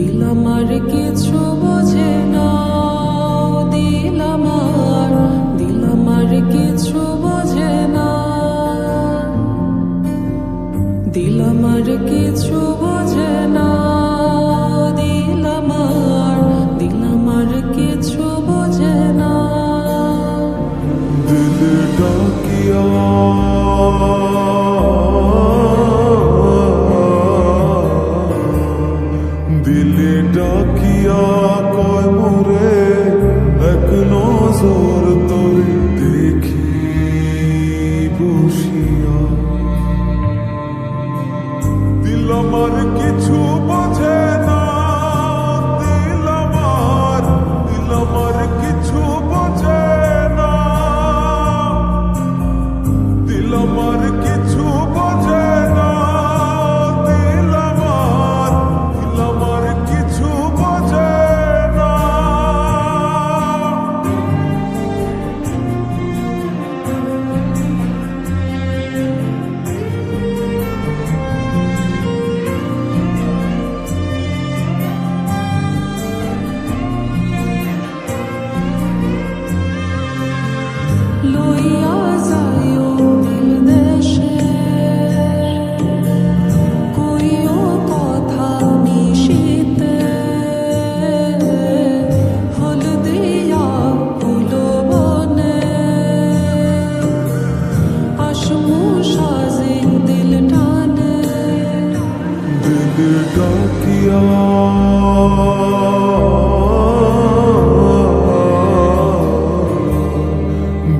দিলাম আর বোঝে না দিলাম আর দিলাম কিছু huzur torii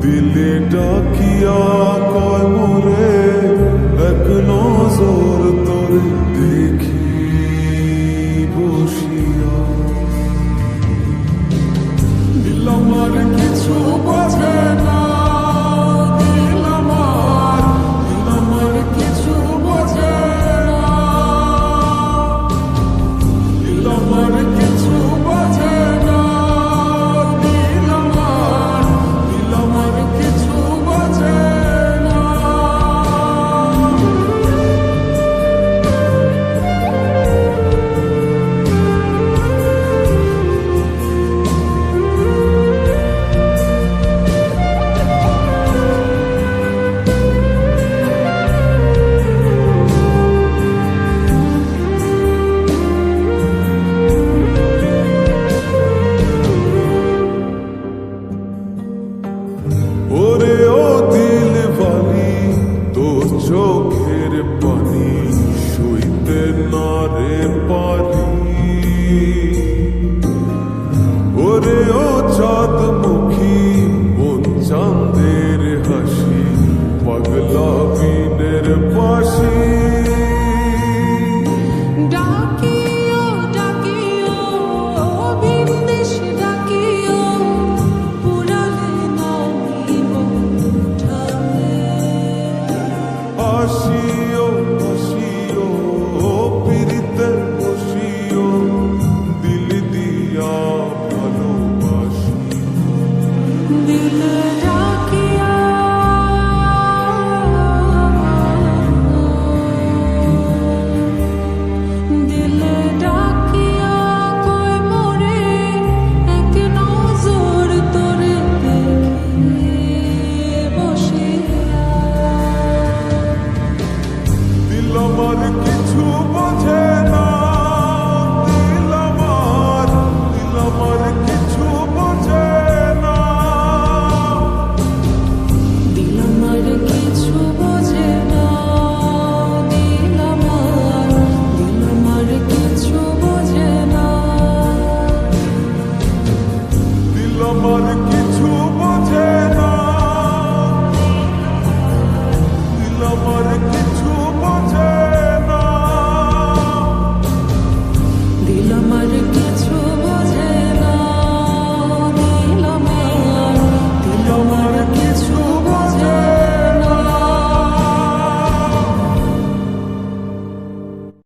দিলে ডাকিয়া কয় মোরে এক নজর তোর দিল que too beauté.